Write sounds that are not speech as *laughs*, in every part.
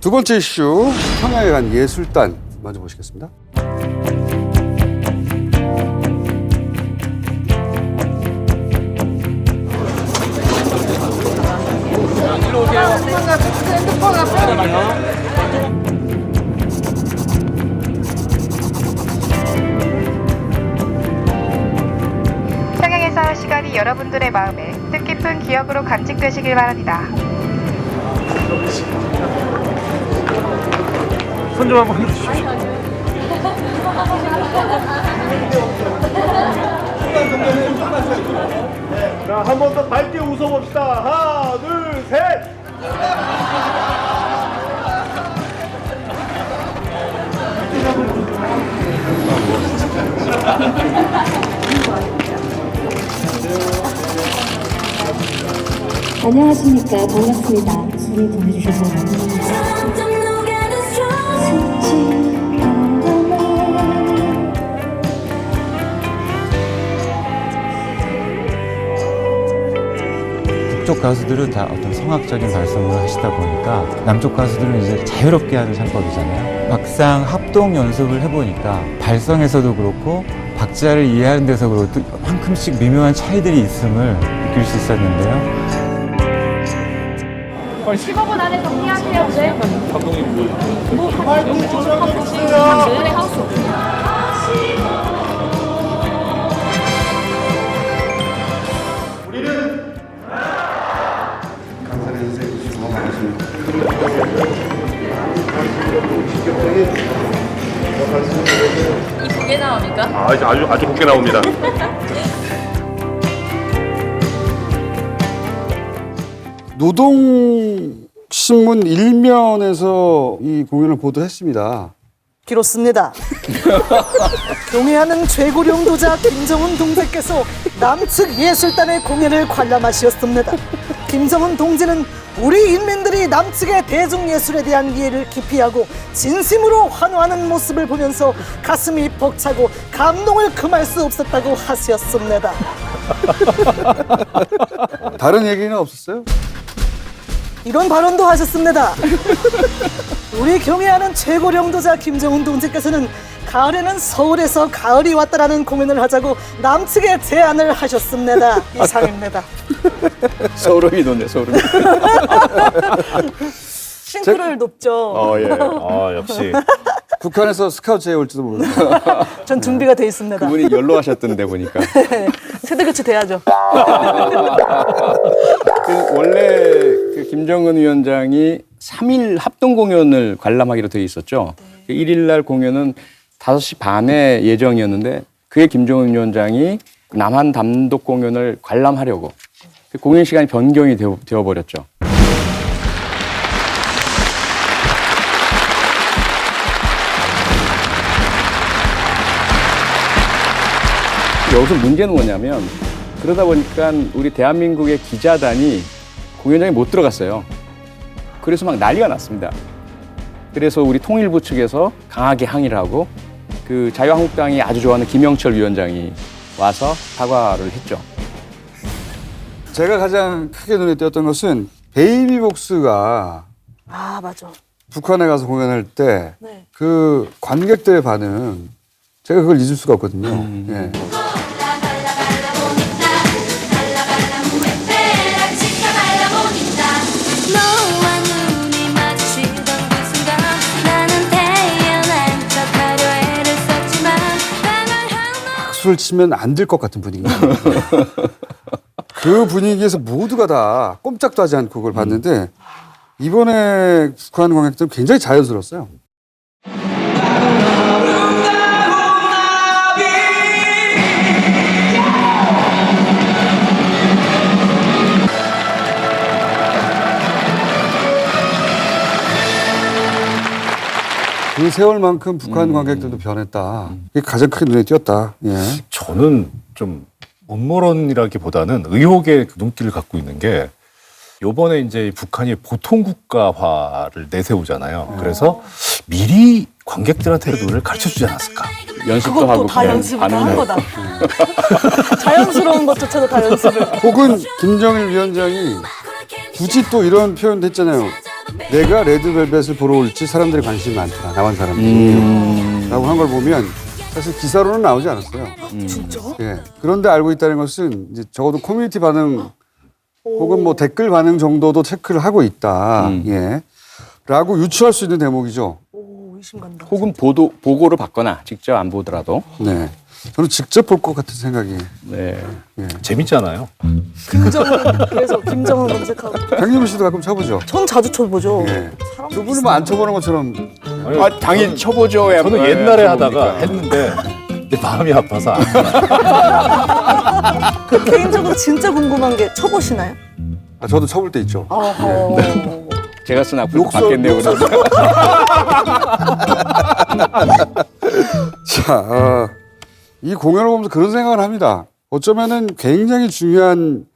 두 번째 이슈 평양에 간 예술단 먼저 보시겠습니다. 평양에서 한 시간이 여러분들의 마음에 뜻깊은 기억으로 간직되시길 바랍니다. 손 좀 한번 흔들주십시오. 자, 한 번 더 밝게 웃어봅시다. 하나, 둘, 셋. 안녕하십니까. 반갑습니다. 소리 보내주셔서 감사합니다. 북쪽 가수들은 다 어떤 성악적인 발성을 하시다 보니까 남쪽 가수들은 이제 자유롭게 하는 창법이잖아요. 막상 합동 연습을 해보니까 발성에서도 그렇고 박자를 이해하는 데서 그렇고 한큼씩 미묘한 차이들이 있음을 느낄 수 있었는데요. 15분 안에 정리하세요. 네. 강산의 선생님 너무 반갑습니다. 이두 개 나옵니까? 아, 이제 아주 아주 곱게 나옵니다. 노동신문 일면에서 이 공연을 보도했습니다. 그렇습니다. 경애하는 최고령 도자 김정은 동지께서 남측 예술단의 공연을 관람하셨습니다. 김정은 동지는 우리 인민들이 남측의 대중예술에 대한 이해를 기피하고 진심으로 환호하는 모습을 보면서 가슴이 벅차고 감동을 금할 수 없었다고 하셨습니다. 다른 얘기는 없었어요? 이런 발언도 하셨습니다. *laughs* 우리 경애하는 최고 령도자 김정은 동지께서는 가을에는 서울에서 가을이 왔다라는 공연을 하자고 남측에 제안을 하셨습니다. *laughs* 이상입니다. 소름이 돋네, 소름. 싱크를 높죠. 어, 예. 아, 역시. *laughs* 북한에서 스카우트에 올지도 모르겠어요. 전 준비가 돼 있습니다. 그분이 연로하셨던데 보니까. 세대 교체 돼야죠. 그 원래 그 김정은 위원장이 3일 합동 공연을 관람하기로 돼 있었죠. 그 1일 날 공연은 5시 반에 예정이었는데 그게 김정은 위원장이 남한 단독 공연을 관람하려고 그 공연 시간이 변경이 되어, 되어 버렸죠. 여기서 문제는 뭐냐면 그러다 보니까 우리 대한민국의 기자단이 공연장에 못 들어갔어요. 그래서 막 난리가 났습니다. 그래서 우리 통일부 측에서 강하게 항의를 하고 그 자유한국당이 아주 좋아하는 김영철 위원장이 와서 사과를 했죠. 제가 가장 크게 눈에 띄었던 것은 베이비복스가 아 맞아. 북한에 가서 공연할 때 네. 그 관객들의 반응 제가 그걸 잊을 수가 없거든요. 예. 박수를 치면 안 될 것 같은 분위기. *laughs* 그 분위기에서 모두가 다 꼼짝도 하지 않고 그걸 봤는데 이번에 북한 관객들은 굉장히 자연스러웠어요. 그 세월만큼 북한 관객들도 변했다. 이게 가장 크게 눈에 띄었다. 예. 저는 좀 음모론이라기보다는 의혹의 그 눈길을 갖고 있는 게 요번에 이제 북한이 보통 국가화를 내세우잖아요. 그래서 미리 관객들한테 노래를 가르쳐 주지 않았을까? 연습도 그것도 하고 다 그냥 연습을 다 한 거다. *laughs* 자연스러운 것조차도 다 연습을. 혹은 김정일 위원장이 굳이 또 이런 표현도 했잖아요. 내가 레드벨벳을 보러 올지 사람들이 관심이 많다. 나온 사람들이. 라고 한 걸 보면 사실 기사로는 나오지 않았어요. 진짜? 예. 그런데 알고 있다는 것은 이제 적어도 커뮤니티 반응 혹은 뭐 댓글 반응 정도도 체크를 하고 있다. 음. 예. 라고 유추할 수 있는 대목이죠. 오 의심 간다. 혹은 보도 보고를 받거나 직접 안 보더라도 네. 저는 직접 볼 것 같은 생각이. 네. 재밌잖아요. 김정은 그래서 김정은 검색하고. 강림우 씨도 가끔 쳐보죠. 전 자주 쳐보죠. 예. 두 분은 뭐안 쳐보는 것처럼 아니, 아 당연히 쳐보죠. 야, 저는 뭐, 옛날에 야, 하다가 쳐봅니까? 했는데 내 마음이 아파서 안 해요. 그 개인적으로 진짜 궁금한 게 쳐보시나요? 아, 저도 쳐볼 때 있죠. 어허. 제가 쓴 악플 욕설, 받겠네요. 욕설. 그럼. *laughs* 자, 어, 이 공연을 보면서 그런 생각을 합니다. 어쩌면은 굉장히 중요한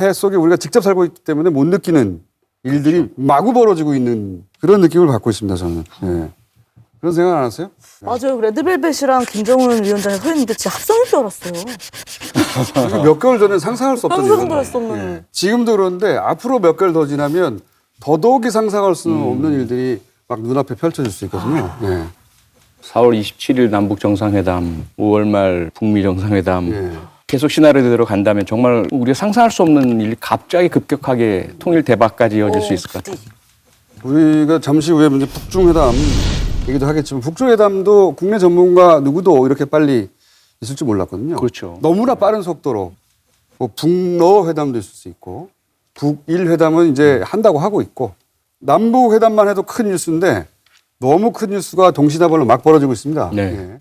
해 속에 우리가 직접 살고 있기 때문에 못 느끼는 일들이 마구 벌어지고 있는 그런 느낌을 받고 있습니다, 저는. 예. 그런 생각 안 하세요? 맞아요. 레드벨벳이랑 김정은 위원장이 서 있는데 진짜 합성일 줄 알았어요. 몇 개월 전에 상상할 수 없던. 할수 없는. 예. 지금도 그런데 앞으로 몇 개월 더 지나면 더더욱이 상상할 수 없는 일들이 막 눈앞에 펼쳐질 수 있거든요. 예. 4월 27일 남북 정상회담, 5월 말 북미 정상회담. 예. 계속 시나리오대로 간다면 정말 우리가 상상할 수 없는 일이 갑자기 급격하게 통일 대박까지 이어질 수 있을 것 같아요. 우리가 잠시 후에 이제 북중회담 얘기도 하겠지만 북중회담도 국내 전문가 누구도 이렇게 빨리 있을 줄 몰랐거든요. 그렇죠. 너무나 빠른 속도로 뭐 북러 회담도 있을 수 있고 북일 회담은 이제 한다고 하고 있고 남북 회담만 해도 큰 뉴스인데 너무 큰 뉴스가 동시다발로 막 벌어지고 있습니다. 네. 예.